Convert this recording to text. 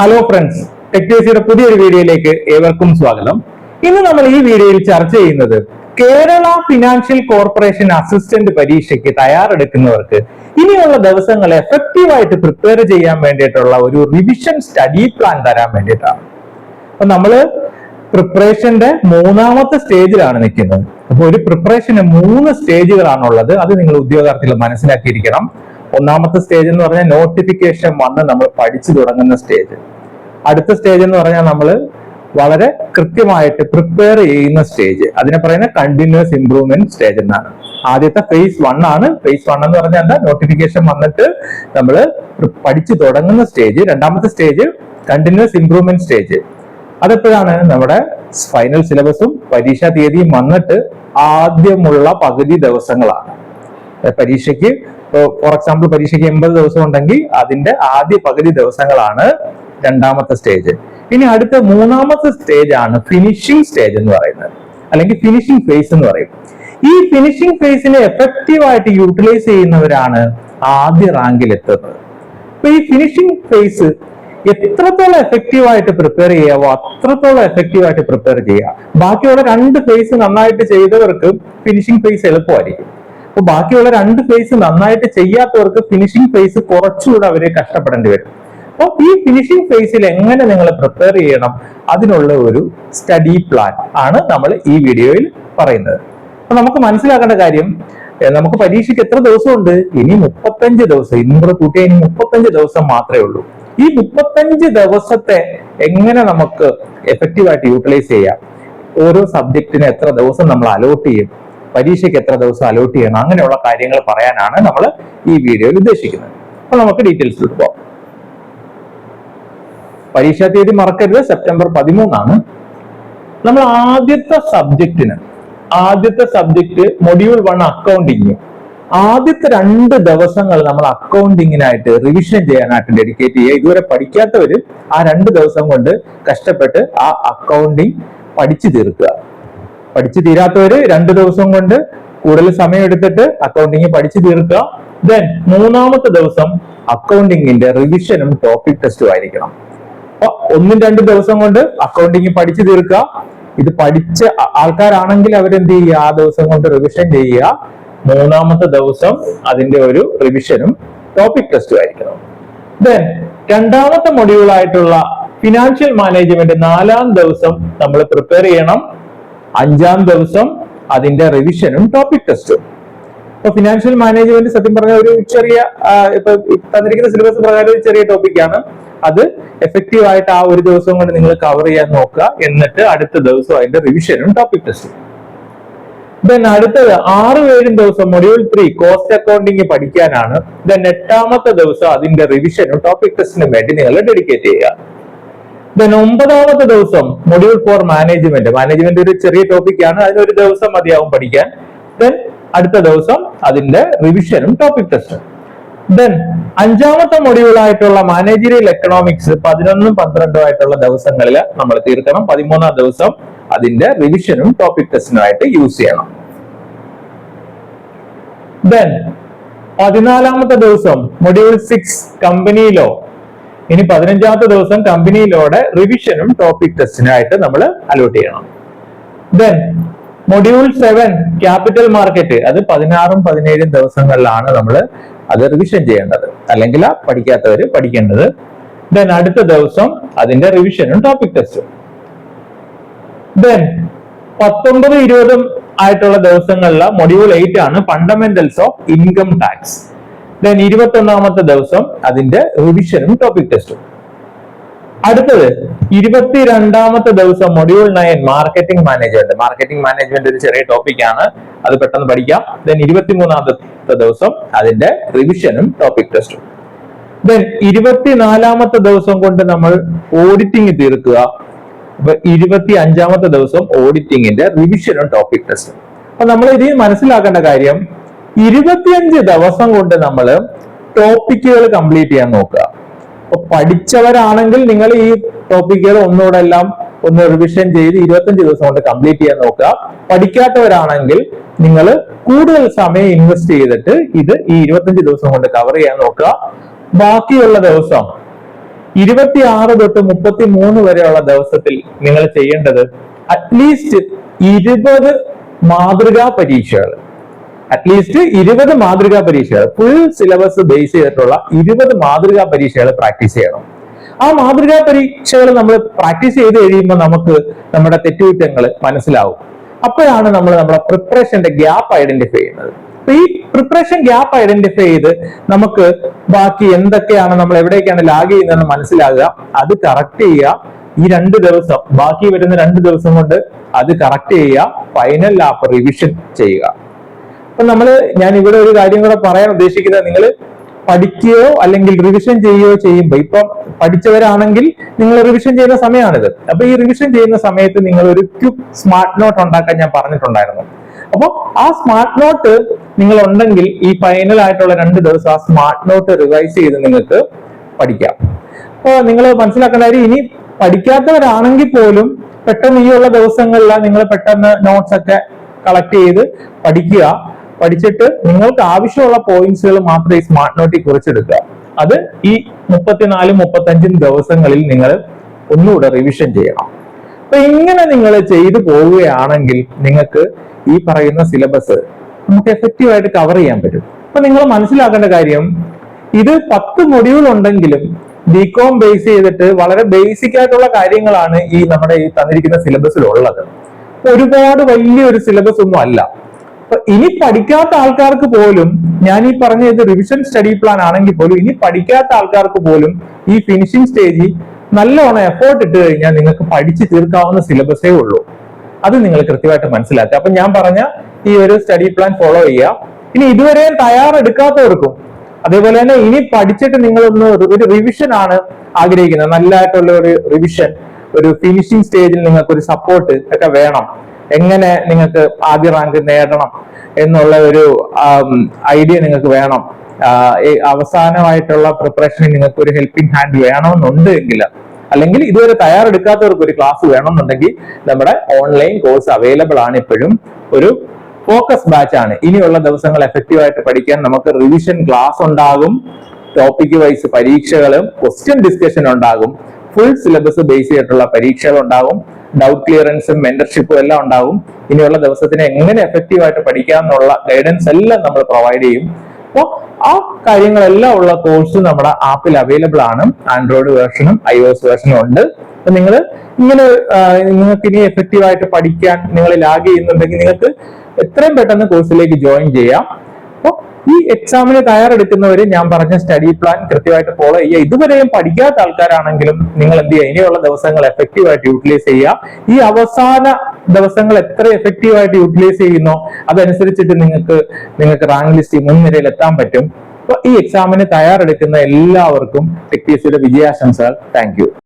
Hello friends ടെക്നോസിയുടെ പുതിയൊരു വീഡിയോയിലേക്ക് ഏവർക്കും സ്വാഗതം. ഇന്ന് നമ്മൾ ഈ വീഡിയോയിൽ ചർച്ച ചെയ്യുന്നത് കേരള ഫിനാൻഷ്യൽ കോർപ്പറേഷൻ അസിസ്റ്റന്റ് പരീക്ഷയ്ക്ക് തയ്യാറെടുക്കുന്നവർക്ക് ഇനിയുള്ള ദിവസങ്ങൾ എഫക്റ്റീവായിട്ട് പ്രിപ്പയർ ചെയ്യാൻ വേണ്ടിയിട്ടുള്ള ഒരു റിവിഷൻ സ്റ്റഡി പ്ലാൻ തരാൻ വേണ്ടിയിട്ടാണ്. അപ്പൊ നമ്മൾ പ്രിപ്പറേഷന്റെ മൂന്നാമത്തെ സ്റ്റേജിലാണ് നിൽക്കുന്നത്. അപ്പൊ ഒരു പ്രിപ്പറേഷന് മൂന്ന് സ്റ്റേജുകളാണുള്ളത് അത് നിങ്ങൾ ഉദ്യോഗാർത്ഥികൾ മനസ്സിലാക്കിയിരിക്കണം. ഒന്നാമത്തെ സ്റ്റേജ് എന്ന് പറഞ്ഞാൽ നോട്ടിഫിക്കേഷൻ വന്ന് നമ്മൾ പഠിച്ചു തുടങ്ങുന്ന സ്റ്റേജ് അടുത്ത സ്റ്റേജ് എന്ന് പറഞ്ഞാൽ നമ്മൾ വളരെ കൃത്യമായിട്ട് പ്രിപ്പയർ ചെയ്യുന്ന സ്റ്റേജ് അതിനെ പറയുന്ന കണ്ടിന്യൂസ് ഇംപ്രൂവ്മെന്റ് സ്റ്റേജ് എന്നാണ്. ആദ്യത്തെ ഫേസ് വൺ ആണ്. ഫേസ് വൺ എന്ന് പറഞ്ഞാൽ എന്താ? നോട്ടിഫിക്കേഷൻ വന്നിട്ട് നമ്മൾ പഠിച്ചു തുടങ്ങുന്ന സ്റ്റേജ് രണ്ടാമത്തെ സ്റ്റേജ് കണ്ടിന്യൂസ് ഇംപ്രൂവ്മെന്റ് സ്റ്റേജ് അതെപ്പോഴാണ്? നമ്മുടെ ഫൈനൽ സിലബസും പരീക്ഷാ തീയതിയും വന്നിട്ട് ആദ്യമുള്ള പകുതി ദിവസങ്ങളാണ്. പരീക്ഷയ്ക്ക്. ഫോർ എക്സാമ്പിൾ പരീക്ഷയ്ക്ക് എൺപത് ദിവസം ഉണ്ടെങ്കിൽ അതിന്റെ ആദ്യ പകുതി ദിവസങ്ങളാണ് രണ്ടാമത്തെ സ്റ്റേജ് ഇനി അടുത്ത മൂന്നാമത്തെ സ്റ്റേജ് ആണ് ഫിനിഷിംഗ് സ്റ്റേജ് എന്ന് പറയുന്നത്. അല്ലെങ്കിൽ ഫിനിഷിംഗ് ഫേസ് എന്ന് പറയും. ഈ ഫിനിഷിംഗ് ഫേസിനെ എഫക്റ്റീവ് ആയിട്ട് യൂട്ടിലൈസ് ചെയ്യുന്നവരാണ് ആദ്യ റാങ്കിൽ എത്തുന്നത്. അപ്പൊ ഈ ഫിനിഷിംഗ് ഫേസ് എത്രത്തോളം എഫക്റ്റീവ് ആയിട്ട് പ്രിപ്പയർ ചെയ്യാവോ അത്രത്തോളം എഫക്റ്റീവ് ആയിട്ട് പ്രിപ്പയർ ചെയ്യുക. ബാക്കിയുള്ള രണ്ട് ഫേസ് നന്നായിട്ട് ചെയ്തവർക്ക് ഫിനിഷിംഗ് ഫേസ് എളുപ്പമായിരിക്കും. അപ്പൊ ബാക്കിയുള്ള രണ്ട് ഫേസ് നന്നായിട്ട് ചെയ്യാത്തവർക്ക് ഫിനിഷിംഗ് ഫേസ് കുറച്ചുകൂടെ അവരെ കഷ്ടപ്പെടേണ്ടി വരും. അപ്പോൾ ഈ ഫിനിഷിംഗ് ഫേസിൽ എങ്ങനെ നിങ്ങൾ പ്രിപ്പയർ ചെയ്യണം? അതിനുള്ള ഒരു സ്റ്റഡി പ്ലാൻ ആണ് നമ്മൾ ഈ വീഡിയോയിൽ പറയുന്നത്. അപ്പൊ നമുക്ക് മനസ്സിലാക്കേണ്ട കാര്യം നമുക്ക് പരീക്ഷയ്ക്ക് എത്ര ദിവസമുണ്ട്? ഇനി മുപ്പത്തഞ്ച് ദിവസം. ഇന്ന് കൂട്ടിയ ഇനി മുപ്പത്തഞ്ച് ദിവസം മാത്രമേ ഉള്ളൂ. ഈ മുപ്പത്തഞ്ച് ദിവസത്തെ എങ്ങനെ നമുക്ക് എഫക്റ്റീവായിട്ട് യൂട്ടിലൈസ് ചെയ്യാം? ഓരോ സബ്ജക്റ്റിന് എത്ര ദിവസം നമ്മൾ അലോട്ട് ചെയ്യും? പരീക്ഷയ്ക്ക് എത്ര ദിവസം അലോട്ട് ചെയ്യണം അങ്ങനെയുള്ള കാര്യങ്ങൾ പറയാനാണ് നമ്മൾ ഈ വീഡിയോയിൽ ഉദ്ദേശിക്കുന്നത്. അപ്പൊ നമുക്ക് ഡീറ്റെയിൽസ് പോകാം പരീക്ഷാ തീയതി മറക്കരുത് സെപ്റ്റംബർ പതിമൂന്നാണ്. നമ്മൾ ആദ്യത്തെ സബ്ജക്റ്റിന് ആദ്യത്തെ സബ്ജക്ട് മൊഡ്യൂൾ വൺ അക്കൗണ്ടിങ് ആദ്യത്തെ രണ്ട് ദിവസങ്ങൾ നമ്മൾ അക്കൗണ്ടിങ്ങിനായിട്ട് റിവിഷൻ ചെയ്യാനായിട്ട് ഡെഡിക്കേറ്റ് ചെയ്യുക. ഇതുവരെ പഠിക്കാത്തവര് ആ രണ്ട് ദിവസം കൊണ്ട് കഷ്ടപ്പെട്ട് ആ അക്കൗണ്ടിങ് പഠിച്ചു തീർക്കുക. പഠിച്ചു തീരാത്തവര് രണ്ട് ദിവസം കൊണ്ട് കൂടുതൽ സമയം എടുത്തിട്ട് അക്കൗണ്ടിങ് പഠിച്ചു തീർക്കുക. ദെൻ മൂന്നാമത്തെ ദിവസം അക്കൗണ്ടിങ്ങിന്റെ റിവിഷനും ടോപ്പിക് ടെസ്റ്റും ആയിരിക്കണം. അപ്പൊ ഒന്നും രണ്ടു ദിവസം കൊണ്ട് അക്കൗണ്ടിങ് പഠിച്ചു തീർക്കുക. ഇത് പഠിച്ച ആൾക്കാരാണെങ്കിൽ അവരെന്ത് ചെയ്യുക? ആ ദിവസം കൊണ്ട് റിവിഷൻ ചെയ്യുക. മൂന്നാമത്തെ ദിവസം അതിന്റെ ഒരു റിവിഷനും ടോപ്പിക് ടെസ്റ്റും ആയിരിക്കണം. ദെൻ രണ്ടാമത്തെ മൊഡ്യൂൾ ആയിട്ടുള്ള ഫിനാൻഷ്യൽ മാനേജ്മെന്റ് നാലാം ദിവസം നമ്മൾ പ്രിപ്പയർ ചെയ്യണം. അഞ്ചാം ദിവസം അതിന്റെ റിവിഷനും ടോപ്പിക് ടെസ്റ്റും ഇപ്പൊ ഫിനാൻഷ്യൽ മാനേജ്മെന്റ് സത്യം പറഞ്ഞ ഒരു ചെറിയ ഇപ്പൊ തന്നിരിക്കുന്ന സിലബസ് പ്രകാരം ഒരു ചെറിയ ടോപ്പിക്കാണ് അത് എഫക്റ്റീവ് ആയിട്ട് ആ ഒരു ദിവസം കൊണ്ട് നിങ്ങൾ കവർ ചെയ്യാൻ നോക്കുക. എന്നിട്ട് അടുത്ത ദിവസം അതിന്റെ റിവിഷനും ടോപ്പിക് ടെസ്റ്റും ദെൻ അടുത്തത് ആറ് ഏഴും ദിവസം മൊഡ്യൂൾ ത്രീ കോസ്റ്റ് അക്കൗണ്ടിങ് പഠിക്കാനാണ്. ദെൻ എട്ടാമത്തെ ദിവസം അതിന്റെ റിവിഷനും ടോപ്പിക് ടെസ്റ്റിനും വേണ്ടി നിങ്ങൾ ഡെഡിക്കേറ്റ് ചെയ്യുക. ദെൻ ഒമ്പതാമത്തെ ദിവസം മൊഡ്യൂൾ ഫോർ മാനേജ്മെന്റ് മാനേജ്മെന്റ് ഒരു ചെറിയ ടോപ്പിക് ആണ്. അതിനൊരു ദിവസം മതിയാവും പഠിക്കാൻ. ദെൻ അടുത്ത ദിവസം അതിന്റെ റിവിഷനും ടോപ്പിക് ടെസ്റ്റും ദെൻ അഞ്ചാമത്തെ മൊഡ്യൂൾ ആയിട്ടുള്ള മാനേജീരിയൽ എക്കണോമിക്സ് പതിനൊന്നും പന്ത്രണ്ടും ആയിട്ടുള്ള ദിവസങ്ങളിൽ നമ്മൾ തീർക്കണം. പതിമൂന്നാം ദിവസം അതിന്റെ റിവിഷനും ടോപ്പിക് ടെസ്റ്റിനും ആയിട്ട് യൂസ് ചെയ്യണം. ദെൻ പതിനാലാമത്തെ ദിവസം മൊഡ്യൂൾ സിക്സ് കമ്പനി ലോ ഇനി പതിനഞ്ചാമത്തെ ദിവസം കമ്പനിയിലൂടെ റിവിഷനും ടോപ്പിക് ടെസ്റ്റിനായിട്ട് നമ്മൾ അലോട്ട് ചെയ്യണം. Then module seven capital market അത് പതിനാറും പതിനേഴും ദിവസങ്ങളിലാണ് നമ്മൾ അത് റിവിഷൻ ചെയ്യേണ്ടത്. അല്ലെങ്കിൽ ആ പഠിക്കാത്തവർ പഠിക്കേണ്ടത്. ദെൻ അടുത്ത ദിവസം അതിന്റെ റിവിഷനും ടോപ്പിക് ടെസ്റ്റും ദെൻ പത്തൊമ്പത് ഇരുപതും ആയിട്ടുള്ള ദിവസങ്ങളിൽ മൊഡ്യൂൾ എയ്റ്റ് ആണ് fundamentals of income tax then ഇരുപത്തി ഒന്നാമത്തെ ദിവസം അതിന്റെ റിവിഷനും ടോപ്പിക് ടെസ്റ്റും അടുത്തത് ഇരുപത്തിരണ്ടാമത്തെ ദിവസം module nine marketing management marketing management ഒരു ചെറിയ ടോപ്പിക് ആണ്. അത് പെട്ടെന്ന് പഠിക്കാം. ദെൻ ഇരുപത്തിമൂന്നാമത്തെ ദിവസം അതിന്റെ റിവിഷനും ടോപ്പിക് ടെസ്റ്റും ദെൻ ഇരുപത്തിനാലാമത്തെ ദിവസം കൊണ്ട് നമ്മൾ ഓഡിറ്റിംഗ് തീർക്കുക. അപ്പൊ ഇരുപത്തി അഞ്ചാമത്തെ ദിവസം ഓഡിറ്റിംഗിന്റെ റിവിഷനും ടോപ്പിക് ടെസ്റ്റും അപ്പൊ നമ്മൾ ഇതിൽ മനസ്സിലാക്കേണ്ട കാര്യം ഇരുപത്തിയഞ്ച് ദിവസം കൊണ്ട് നമ്മൾ ടോപ്പിക്കുകൾ കംപ്ലീറ്റ് ചെയ്യാൻ നോക്കുക. അപ്പൊ പഠിച്ചവരാണെങ്കിൽ നിങ്ങൾ ഈ ടോപ്പിക്കുകൾ ഒന്നുകൂടെ എല്ലാം ഒന്ന് റിവിഷൻ ചെയ്ത് ഇരുപത്തഞ്ച് ദിവസം കൊണ്ട് കംപ്ലീറ്റ് ചെയ്യാൻ നോക്കുക. പഠിക്കാത്തവരാണെങ്കിൽ നിങ്ങൾ കൂടുതൽ സമയം ഇൻവെസ്റ്റ് ചെയ്തിട്ട് ഇത് ഈ ഇരുപത്തഞ്ച് ദിവസം കൊണ്ട് കവർ ചെയ്യാൻ നോക്കുക. ബാക്കിയുള്ള ദിവസം ഇരുപത്തി ആറ് തൊട്ട് മുപ്പത്തി മൂന്ന് വരെയുള്ള ദിവസത്തിൽ നിങ്ങൾ ചെയ്യേണ്ടത് അറ്റ്ലീസ്റ്റ് ഇരുപത് മാതൃകാ പരീക്ഷകൾ. അറ്റ്ലീസ്റ്റ് ഇരുപത് മാതൃകാ പരീക്ഷകൾ ഫുൾ സിലബസ് ബേസ് ചെയ്തിട്ടുള്ള ഇരുപത് മാതൃകാ പരീക്ഷകൾ പ്രാക്ടീസ് ചെയ്യണം. ആ മാതൃകാ പരീക്ഷകൾ നമ്മൾ പ്രാക്ടീസ് ചെയ്ത് കഴിയുമ്പോൾ നമുക്ക് നമ്മുടെ തെറ്റുകുറ്റങ്ങൾ മനസ്സിലാവും. അപ്പോഴാണ് നമ്മൾ നമ്മുടെ പ്രിപ്പറേഷന്റെ ഗ്യാപ്പ് ഐഡന്റിഫൈ ചെയ്യുന്നത്. അപ്പൊ ഈ പ്രിപ്പറേഷൻ ഗ്യാപ്പ് ഐഡന്റിഫൈ ചെയ്ത് നമുക്ക് ബാക്കി എന്തൊക്കെയാണ് നമ്മൾ എവിടേക്കാണ് ലാഗ് ചെയ്യുന്നതെന്ന് മനസ്സിലാകുക. അത് കറക്റ്റ് ചെയ്യുക. ഈ രണ്ട് ദിവസം ബാക്കി വരുന്ന രണ്ട് ദിവസം കൊണ്ട് അത് കറക്റ്റ് ചെയ്യുക. ഫൈനൽ ലാപ്പ് റിവിഷൻ ചെയ്യുക. അപ്പൊ നമ്മൾ ഞാൻ ഇവിടെ ഒരു കാര്യം കൂടെ പറയാൻ ഉദ്ദേശിക്കുന്നത് നിങ്ങൾ പഠിക്കുകയോ അല്ലെങ്കിൽ റിവിഷൻ ചെയ്യുകയോ ചെയ്യുമ്പോൾ ഇപ്പൊ പഠിച്ചവരാണെങ്കിൽ നിങ്ങൾ റിവിഷൻ ചെയ്യുന്ന സമയമാണിത് അപ്പൊ ഈ റിവിഷൻ ചെയ്യുന്ന സമയത്ത് നിങ്ങൾ ഒരു ക്യുക്ക് സ്മാർട്ട് നോട്ട് ഉണ്ടാക്കാൻ ഞാൻ പറഞ്ഞിട്ടുണ്ടായിരുന്നു. അപ്പോൾ ആ സ്മാർട്ട് നോട്ട് നിങ്ങൾ ഉണ്ടെങ്കിൽ ഈ ഫൈനൽ ആയിട്ടുള്ള രണ്ട് ദിവസം ആ സ്മാർട്ട് നോട്ട് റിവൈസ് ചെയ്ത് നിങ്ങൾക്ക് പഠിക്കാം. അപ്പോൾ നിങ്ങൾ മനസ്സിലാക്കേണ്ട കാര്യം ഇനി പഠിക്കാത്തവരാണെങ്കിൽ പോലും പെട്ടെന്ന് ഈ ഉള്ള ദിവസങ്ങളിൽ നിങ്ങൾ പെട്ടെന്ന് നോട്ട്സ് ഒക്കെ കളക്ട് ചെയ്ത് പഠിക്കുക. പഠിച്ചിട്ട് നിങ്ങൾക്ക് ആവശ്യമുള്ള പോയിന്റ്സുകൾ മാത്രം ഈ സ്മാർട്ട് നോട്ടിൽ കുറിച്ചെടുക്കുക. അത് ഈ മുപ്പത്തിനാലും മുപ്പത്തഞ്ചും ദിവസങ്ങളിൽ നിങ്ങൾ ഒന്നുകൂടെ റിവിഷൻ ചെയ്യണം. അപ്പൊ ഇങ്ങനെ നിങ്ങൾ ചെയ്തു പോവുകയാണെങ്കിൽ നിങ്ങൾക്ക് ഈ പറയുന്ന സിലബസ് നമുക്ക് എഫക്റ്റീവ് ആയിട്ട് കവർ ചെയ്യാൻ പറ്റും. അപ്പൊ നിങ്ങൾ മനസ്സിലാക്കേണ്ട കാര്യം ഇത് പത്ത് മൊഡ്യൂൾ ഉണ്ടെങ്കിലും ബികോം ബേസ് ചെയ്തിട്ട് വളരെ ബേസിക് ആയിട്ടുള്ള കാര്യങ്ങളാണ് ഈ നമ്മുടെ ഈ തന്നിരിക്കുന്ന സിലബസിൽ ഉള്ളത്. ഒരുപാട് വലിയൊരു സിലബസ് ഒന്നും അല്ല. ഇനി പഠിക്കാത്ത ആൾക്കാർക്ക് പോലും ഞാൻ ഈ പറഞ്ഞ ഇത് റിവിഷൻ സ്റ്റഡി പ്ലാൻ ആണെങ്കിൽ പോലും ഇനി പഠിക്കാത്ത ആൾക്കാർക്ക് പോലും ഈ ഫിനിഷിംഗ് സ്റ്റേജിൽ നല്ലോണം എഫേർട്ട് ഇട്ട് കഴിഞ്ഞാൽ നിങ്ങൾക്ക് പഠിച്ചു തീർക്കാവുന്ന സിലബസേ ഉള്ളൂ. അത് നിങ്ങൾ കൃത്യമായിട്ട് മനസ്സിലാക്കുക. അപ്പൊ ഞാൻ പറഞ്ഞ ഈ ഒരു സ്റ്റഡി പ്ലാൻ ഫോളോ ചെയ്യുക. ഇനി ഇതുവരെയും തയ്യാറെടുക്കാത്തവർക്കും അതേപോലെ തന്നെ ഇനി പഠിച്ചിട്ട് നിങ്ങളൊന്ന് ഒരു- റിവിഷൻ ആണ് ആഗ്രഹിക്കുന്നത്. നല്ലതായിട്ടുള്ള ഒരു റിവിഷൻ ഒരു ഫിനിഷിംഗ് സ്റ്റേജിൽ നിങ്ങൾക്ക് ഒരു സപ്പോർട്ട് ഒക്കെ വേണം. എങ്ങനെ നിങ്ങൾക്ക് ആദ്യ റാങ്ക് നേടണം എന്നുള്ള ഒരു ഐഡിയ നിങ്ങൾക്ക് വേണം. അവസാനമായിട്ടുള്ള പ്രിപ്പറേഷനിൽ നിങ്ങൾക്ക് ഒരു ഹെൽപ്പിംഗ് ഹാൻഡ് വേണമെന്നുണ്ട് എങ്കിൽ അല്ലെങ്കിൽ ഇതുവരെ തയ്യാറെടുക്കാത്തവർക്ക് ഒരു ക്ലാസ് വേണമെന്നുണ്ടെങ്കിൽ നമ്മുടെ ഓൺലൈൻ കോഴ്സ് അവൈലബിൾ ആണ് ഇപ്പോഴും. ഒരു ഫോക്കസ് ബാച്ച് ആണ്. ഇനിയുള്ള ദിവസങ്ങൾ എഫക്റ്റീവ് ആയിട്ട് പഠിക്കാൻ നമുക്ക് റിവിഷൻ ക്ലാസ് ഉണ്ടാകും. ടോപ്പിക് വൈസ് പരീക്ഷകളും ക്വസ്റ്റ്യൻ ഡിസ്കഷൻ ഉണ്ടാകും. ഫുൾ സിലബസ് ബേസ് ചെയ്തിട്ടുള്ള പരീക്ഷകൾ ഉണ്ടാകും ഡൗട്ട് ക്ലിയറൻസും മെന്റർഷിപ്പും എല്ലാം ഉണ്ടാവും. ഇനിയുള്ള ദിവസത്തിന് എങ്ങനെ എഫക്റ്റീവ് ആയിട്ട് പഠിക്കാം എന്നുള്ള ഗൈഡൻസ് എല്ലാം നമ്മൾ പ്രൊവൈഡ് ചെയ്യും. അപ്പോൾ ആ കാര്യങ്ങളെല്ലാം ഉള്ള കോഴ്സ് നമ്മുടെ ആപ്പിൽ അവൈലബിൾ ആണ്. ആൻഡ്രോയിഡ് വേർഷനും ഐ ഒ എസ് വേർഷനും ഉണ്ട്. അപ്പൊ നിങ്ങൾ ഇങ്ങനെ നിങ്ങൾക്ക് ഇനി എഫക്റ്റീവ് ആയിട്ട് പഠിക്കാൻ നിങ്ങൾ ലാഗ് ചെയ്യുന്നുണ്ടെങ്കിൽ നിങ്ങൾക്ക് എത്രയും പെട്ടെന്ന് കോഴ്സിലേക്ക് ജോയിൻ ചെയ്യാം. ഈ എക്സാമിന് തയ്യാറെടുക്കുന്നവര് ഞാൻ പറഞ്ഞ സ്റ്റഡി പ്ലാൻ കൃത്യമായിട്ട് ഫോളോ ചെയ്യുക. ഇതുവരെയും പഠിക്കാത്ത ആൾക്കാരാണെങ്കിലും നിങ്ങൾ എന്ത് ചെയ്യുക? ഇനിയുള്ള ദിവസങ്ങൾ എഫക്റ്റീവായിട്ട് യൂട്ടിലൈസ് ചെയ്യുക. ഈ അവസാന ദിവസങ്ങൾ എത്ര എഫക്റ്റീവായിട്ട് യൂട്ടിലൈസ് ചെയ്യുന്നോ അതനുസരിച്ചിട്ട് നിങ്ങൾക്ക് നിങ്ങൾക്ക് റാങ്ക് ലിസ്റ്റ് മുൻനിരയിൽ എത്താൻ പറ്റും. അപ്പൊ ഈ എക്സാമിന് തയ്യാറെടുക്കുന്ന എല്ലാവർക്കും ടെക് വിജയാശംസകൾ. താങ്ക്